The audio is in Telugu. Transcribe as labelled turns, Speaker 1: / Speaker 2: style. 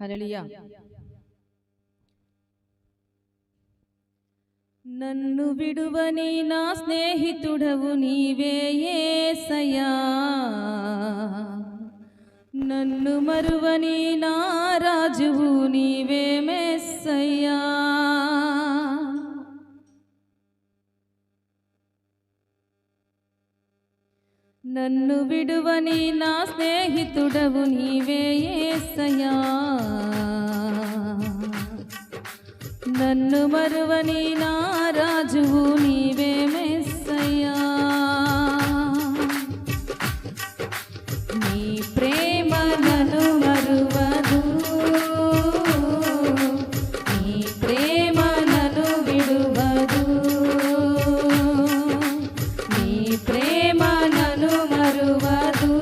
Speaker 1: ഹലളിയ నన్ను విడువని నా స్నేహితుడవు నీవే ఏ సయా నన్ను మరువని నా రాజువు నీవే మెస్సయ్యా. నన్ను విడువని నా స్నేహితుడవు నీవే ఏ సయా నన్ను మరువని నా రాజువు నీవే మెస్సయ్యా. నీ ప్రేమ నన్ను మరువదు. నీ ప్రేమ నన్ను విడువదు. నీ ప్రేమ నన్ను మరువదు.